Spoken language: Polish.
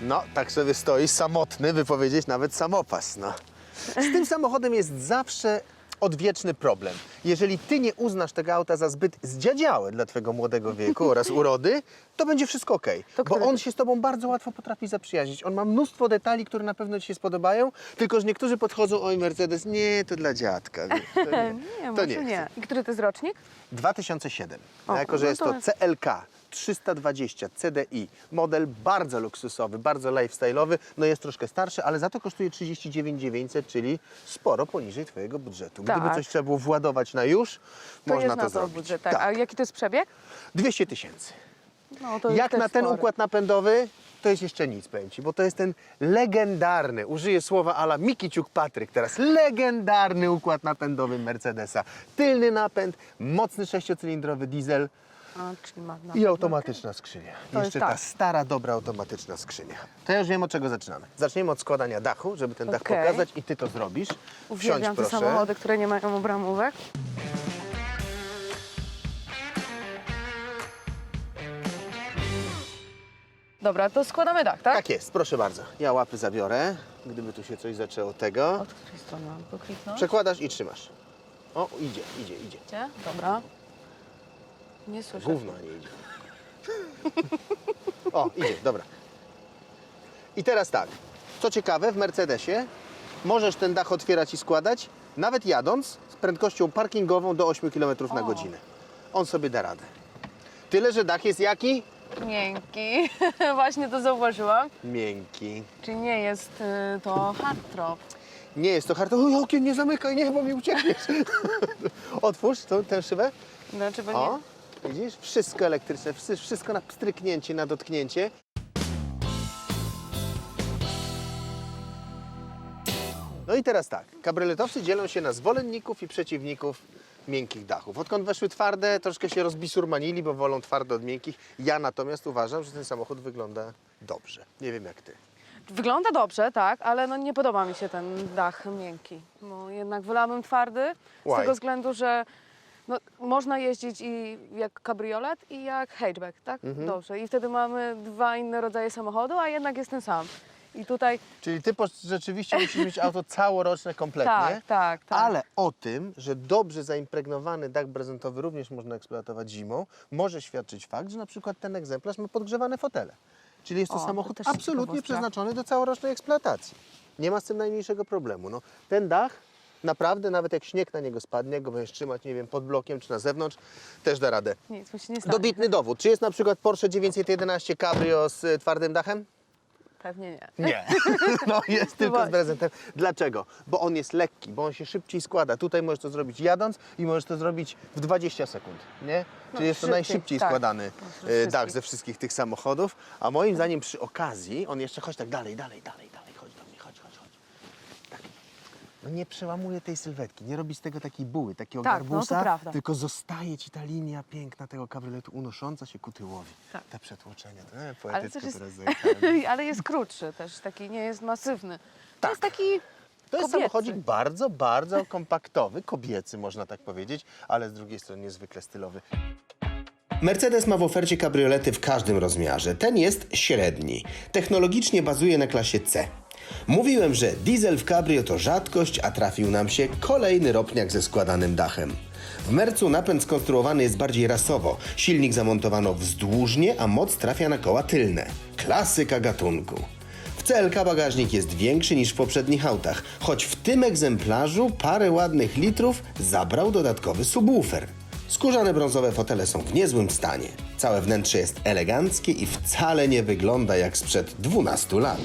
No, tak sobie stoi samotny, by powiedzieć nawet samopas. No. Z tym samochodem jest zawsze odwieczny problem. Jeżeli ty nie uznasz tego auta za zbyt zdziadziałe dla twojego młodego wieku oraz urody, to będzie wszystko ok. To Bo który on się z tobą bardzo łatwo potrafi zaprzyjaźnić. On ma mnóstwo detali, które na pewno ci się spodobają, tylko że niektórzy podchodzą, oj Mercedes, nie, to dla dziadka. wiesz, To nie, Nie, to nie. nie. I który to jest rocznik? 2007. O, jako, że no jest to- to CLK 320 CDI, model bardzo luksusowy, bardzo lifestyle'owy, no jest troszkę starszy, ale za to kosztuje 39 900, czyli sporo poniżej twojego budżetu. Gdyby Tak. coś trzeba było władować na już, To można jest to na to zrobić. budżet, tak. A jaki to jest przebieg? 200 tysięcy. No, to Jak też na ten sporo. układ napędowy, to jest jeszcze nic, powiem Ci, bo to jest ten legendarny, użyję słowa ala Miki Ciuk Patryk teraz, legendarny układ napędowy Mercedesa. Tylny napęd, mocny sześciocylindrowy diesel, A, czyli ma, ma, i automatyczna skrzynia. To jest Jeszcze ta tak. stara, dobra automatyczna skrzynia. To ja już wiem, od czego zaczynamy. Zaczniemy od składania dachu, żeby ten dach Okej. pokazać i ty to zrobisz. Wsiądź Uwielbiam te proszę. samochody, które nie mają obramówek. Dobra, to składamy dach, tak? Tak jest, proszę bardzo. Ja łapy zabiorę, gdyby tu się coś zaczęło tego. Od której strony mam pokliknąć? Przekładasz i trzymasz. O, idzie, idzie, idzie. Gdzie? Dobra. Nie słyszę. Gówno nie idzie. O, idzie, dobra. I teraz tak, co ciekawe, w Mercedesie możesz ten dach otwierać i składać, nawet jadąc z prędkością parkingową do 8 km na O. godzinę. On sobie da radę. Tyle, że dach jest jaki? Miękki. Właśnie to zauważyłam. Miękki. Czyli nie jest y, to hardtop. Nie jest to hard. Oj, okien nie zamykaj, nie, bo mi uciekniesz. Otwórz tą, tę szybę. Znaczy, bo O, nie... widzisz? Wszystko elektryczne, wszy- wszystko na stryknięcie, na dotknięcie. No i teraz tak, kabrioletowcy dzielą się na zwolenników i przeciwników miękkich dachów. Odkąd weszły twarde, troszkę się rozbisurmanili, bo wolą twarde od miękkich. Ja natomiast uważam, że ten samochód wygląda dobrze. Nie wiem jak ty. Wygląda dobrze, tak, ale no nie podoba mi się ten dach miękki. Bo jednak wolałabym twardy z Why? tego względu, że no, można jeździć i jak kabriolet i jak hatchback, tak? Mhm. Dobrze. I wtedy mamy dwa inne rodzaje samochodu, a jednak jest ten sam. I tutaj Czyli ty po- rzeczywiście musisz mieć auto całoroczne kompletnie. tak, tak, tak. Ale o tym, że dobrze zaimpregnowany dach prezentowy również można eksploatować zimą, może świadczyć fakt, że na przykład ten egzemplarz ma podgrzewane fotele. Czyli jest to O, to samochód też absolutnie ciekawostka. przeznaczony do całorocznej eksploatacji. Nie ma z tym najmniejszego problemu. No, ten dach naprawdę, nawet jak śnieg na niego spadnie, jak go będziesz trzymać, nie wiem, pod blokiem czy na zewnątrz, też da radę. Nic mu się nie stanie. Dobitny dowód. Czy jest na przykład Porsche 911 Cabrio z y, twardym dachem? Pewnie nie. Nie. No jest tylko z właśnie. prezentem. Dlaczego? Bo on jest lekki, bo on się szybciej składa. Tutaj możesz to zrobić jadąc i możesz to zrobić w 20 sekund, nie? Czyli jest to szybciej, najszybciej tak. składany Wśród e, dach wszystkich. ze wszystkich tych samochodów. A moim zdaniem przy okazji, on jeszcze chodź tak dalej, dalej, dalej, dalej, chodź do mnie, chodź, chodź, chodź. Tak. No nie przełamuje tej sylwetki, nie robi z tego takiej buły, takiego Tak, no to garbusa, prawda. tylko zostaje ci ta linia piękna tego kabrioletu unosząca się ku tyłowi. Tak. Te przetłoczenia, to e, Ale, poetycko też jest, teraz zajechałem. ale jest krótszy też, taki nie jest masywny. To Tak. jest taki To jest kobiecy. samochodzik bardzo, bardzo kompaktowy, kobiecy można tak powiedzieć, ale z drugiej strony niezwykle stylowy. Mercedes ma w ofercie kabriolety w każdym rozmiarze. Ten jest średni. Technologicznie bazuje na klasie C. Mówiłem, że diesel w cabrio to rzadkość, a trafił nam się kolejny ropniak ze składanym dachem. W Mercu napęd skonstruowany jest bardziej rasowo. Silnik zamontowano wzdłużnie, a moc trafia na koła tylne. Klasyka gatunku. W CLK bagażnik jest większy niż w poprzednich autach, choć w tym egzemplarzu parę ładnych litrów zabrał dodatkowy subwoofer. Skórzane brązowe fotele są w niezłym stanie. Całe wnętrze jest eleganckie i wcale nie wygląda jak sprzed 12 lat.